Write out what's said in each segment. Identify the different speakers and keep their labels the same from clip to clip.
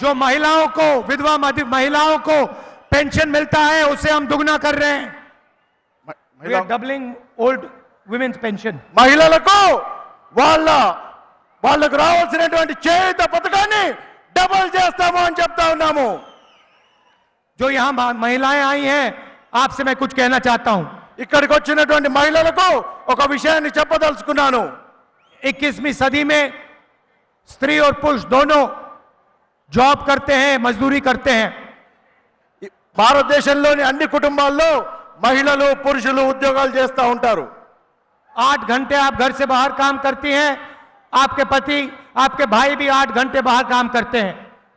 Speaker 1: जो महिलाओं को विधवा मधि- महिलाओं को पेंशन मिलता है उसे हम दुगना कर रहे हैं
Speaker 2: మ-
Speaker 1: वी
Speaker 2: మహిళా-
Speaker 1: are doubling old women's pension
Speaker 2: మహిళలకు వాళ్ళ వాళ్ళకు రావాల్సినటువంటి చేయుత పథకాన్ని డబల్ చేస్తాము అని చెప్తా ఉన్నాము
Speaker 1: जो यहाँ मा- महिलाएं आई हैं आपसे मैं कुछ कहना चाहता हूं
Speaker 2: ఇక్కడికి వచ్చినటువంటి మహిళలకు ఒక విషయాన్ని చెప్పదలుచుకున్నాను
Speaker 1: 21वीं सदी में स्त्री और पुरुष दोनों జాబ్ కర్తే హే మజ్దూరీ
Speaker 2: కర్తే భారతదేశంలోని అన్ని కుటుంబాల్లో మహిళలు పురుషులు ఉద్యోగాలు చేస్తూ ఉంటారు.
Speaker 1: ఆట్ గంటే ఆ ఘర్ సే బాహర్ కామ్ కర్తీ హే. పతి ఆకే భాయ్ బి ఆట్ గంటే బాహర్ కామ్ కర్తే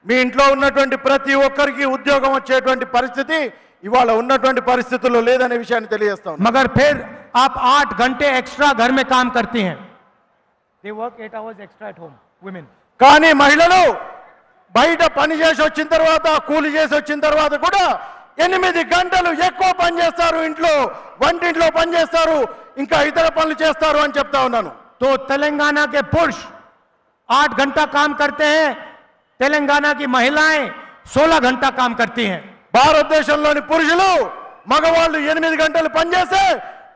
Speaker 2: మీ ఇంట్లో ఉన్నటువంటి ప్రతి ఒక్కరికి ఉద్యోగం వచ్చేటువంటి పరిస్థితి ఇవాళ ఉన్నటువంటి పరిస్థితుల్లో లేదనే విషయాన్ని తెలియజేస్తాం
Speaker 1: మగర్ ఫిర్ ఆప్ ఆట్ గంటే ఎక్స్ట్రా ఘర్ మే కామ్ కర్తీ they work eight hours extra at home women
Speaker 2: కానీ మహిళలు బయట పని చేసి వచ్చిన తర్వాత కూలి చేసి వచ్చిన తర్వాత కూడా ఎనిమిది గంటలు ఎక్కువ పని చేస్తారు ఇంట్లో వంటింట్లో పని చేస్తారు ఇంకా ఇతర పనులు చేస్తారు అని చెప్తా ఉన్నాను.
Speaker 1: తో తెలంగాణకి పురుష్. ఆట్ గంటా కామ్ కర్తే తెలంగాణకి కి మహిళాయే సోలా గంటా కామ్ కర్తీ
Speaker 2: భారతదేశంలోని పురుషులు మగవాళ్ళు ఎనిమిది గంటలు పనిచేస్తే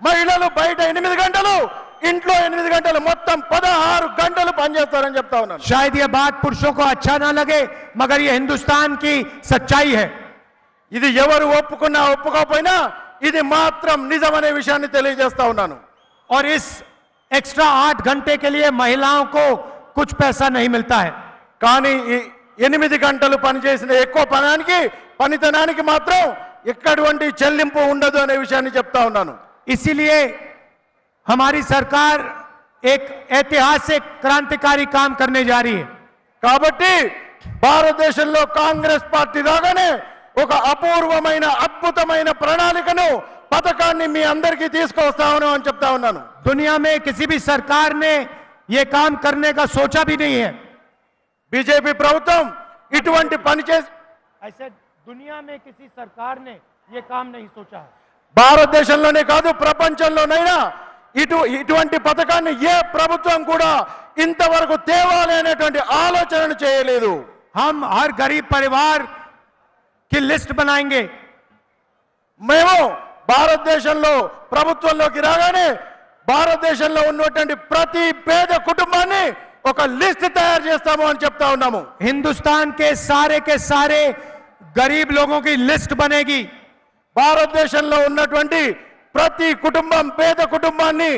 Speaker 2: మహిళలు బయట ఎనిమిది గంటలు ఇంట్లో ఎనిమిది గంటలు మొత్తం పదహారు గంటలు పనిచేస్తారని చెప్తా ఉన్నాను
Speaker 1: शायद ये बात पुरुषों को अच्छा ना लगे मगर ये हिंदुस्तान की सच्चाई है
Speaker 2: ఇది ఎవరు ఒప్పుకున్నా ఒప్పుకోకపోయినా ఇది మాత్రం నిజమనే విషయాన్ని తెలియజేస్తా ఉన్నాను
Speaker 1: और इस एक्स्ट्रा आठ घंटे के लिए महिलाओं को कुछ पैसा नहीं मिलता है
Speaker 2: కానీ ఈ ఎనిమిది గంటలు పనిచేసిన ఎక్కువ పనానికి పనితనానికి మాత్రం ఎక్కటువంటి చెల్లింపు ఉండదు అనే విషయాన్ని చెప్తా ఉన్నాను
Speaker 1: इसीलिए हमारी सरकार एक ऐतिहासिक क्रांतिकारी काम करने जा रही है
Speaker 2: కాబట్టి భారతదేశంలో కాంగ్రెస్ పార్టీ రాగానే ఒక అపూర్వమైన అద్భుతమైన ప్రణాళికను పథకాన్ని మీ అందరికీ తీసుకొస్తాను అని చెప్తా ఉన్నాను
Speaker 1: दुनिया में किसी भी सरकार ने ये काम करने का सोचा भी नहीं है
Speaker 2: బీజేపీ ప్రభుత్వం ఇటువంటి పని చేసి
Speaker 1: ऐसे दुनिया में किसी सरकार ने ये काम नहीं सोचा है
Speaker 2: భారతదేశంలోనే కాదు ప్రపంచంలోనైనా ఇటు ఇటువంటి పథకాన్ని ఏ ప్రభుత్వం కూడా ఇంతవరకు తేవాలి అనేటువంటి ఆలోచనను చేయలేదు.
Speaker 1: హమ్ హర్ గరీబ్ పరివార్కి లిస్ట్ బనాయింగే
Speaker 2: మేము భారతదేశంలో ప్రభుత్వంలోకి రాగానే భారతదేశంలో ఉన్నటువంటి ప్రతి పేద కుటుంబాన్ని ఒక లిస్ట్ తయారు చేస్తాము అని చెప్తా ఉన్నాము.
Speaker 1: హిందుస్థాన్ కే సారే కే సారే గరీబ్ లోగోకి లిస్ట్ బనేగి
Speaker 2: భారతదేశంలో ఉన్నటువంటి ప్రతి కుటుంబం పేద కుటుంబాన్ని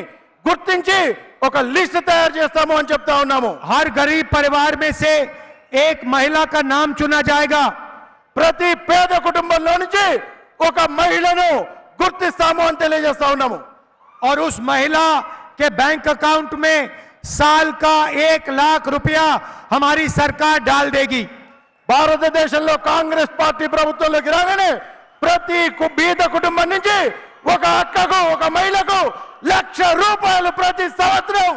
Speaker 2: గుర్తించి ఒక లిస్ట్ తయారు చేస్తాము అని చెప్తా ఉన్నాము
Speaker 1: हर गरीब परिवार में से एक महिला का नाम चुना जाएगा
Speaker 2: ప్రతి పేద కుటుంబంలో నుంచి ఒక మహిళను గుర్తిస్తాము అని తెలియజేస్తా ఉన్నాము
Speaker 1: और उस महिला के बैंक अकाउंट में साल का एक लाख रुपया हमारी सरकार डाल देगी
Speaker 2: భారతదేశంలో కాంగ్రెస్ పార్టీ ప్రభుత్వంలోకి రాగానే ప్రతి కు- బీద కుటుంబం నుంచి ఒక అక్కకు ఒక మహిళకు లక్ష రూపాయలు ప్రతి సంవత్సరం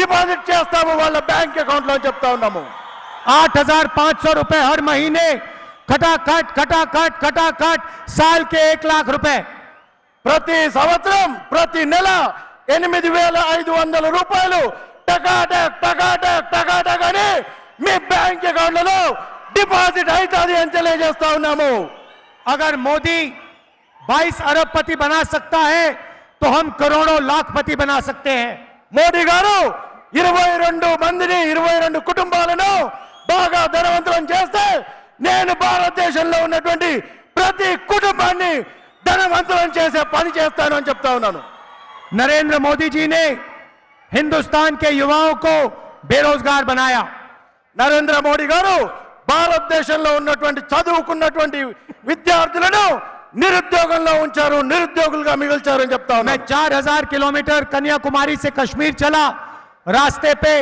Speaker 2: డిపాజిట్ చేస్తాము వాళ్ళ బ్యాంక్ అకౌంట్ లో చెప్తా ఉన్నాము
Speaker 1: आठ हजार पांच सौ रुपए हर महीने खटाखट खटाखट खटाखट साल के एक लाख रुपए
Speaker 2: ప్రతి సంవత్సరం ప్రతి నెల ఎనిమిది వేల ఐదు వందల రూపాయలు టకాటక్ టకాటక్ టకాటక్ అని మీ బ్యాంక్ అకౌంట్లలో డిపాజిట్ అవుతుంది అని తెలియజేస్తా ఉన్నాము
Speaker 1: अगर मोदी 22 अरबपति बना सकता है तो हम करोड़ों लाखपति बना सकते हैं
Speaker 2: మోడీ గారు ఇరవై రెండు మందిని ఇరవై రెండు కుటుంబాలను బాగా ధనవంతులను చేస్తే నేను భారతదేశంలో ఉన్నటువంటి ప్రతి కుటుంబాన్ని ధనవంతులను చేసే పని చేస్తాను అని చెప్తా ఉన్నాను
Speaker 1: नरेंद्र मोदी जी ने हिंदुस्तान के युवाओं को बेरोजगार बनाया
Speaker 2: నరేంద్ర మోడీ గారు భారతదేశంలో ఉన్నటువంటి చదువుకున్నటువంటి విద్యార్థులను నిరుద్యోగంలో ఉంచారు నిరుద్యోగులుగా మిగిల్చారు అని చెప్తా
Speaker 1: मैं
Speaker 2: ఉన్నాను
Speaker 1: चार हजार किलोमीटर कन्याकुमारी से कश्मीर चला रास्ते पे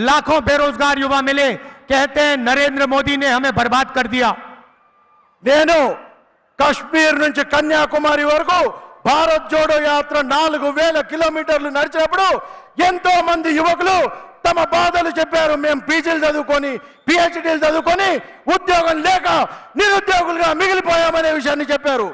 Speaker 1: लाखों बेरोजगार युवा मिले कहते हैं नरेंद्र मोदी ने हमें बर्बाद कर दिया
Speaker 2: నేను కశ్మీర్ నుంచి కన్యాకుమారి వరకు భారత్ జోడో యాత్ర నాలుగు వేల కిలోమీటర్లు నడిచినప్పుడు ఎంతో మంది యువకులు తమ బాధలు చెప్పారు. మేము పీజీలు చదువుకొని పిహెచ్డీలు చదువుకొని ఉద్యోగం లేక నిరుద్యోగులుగా మిగిలిపోయామనే విషయాన్ని చెప్పారు.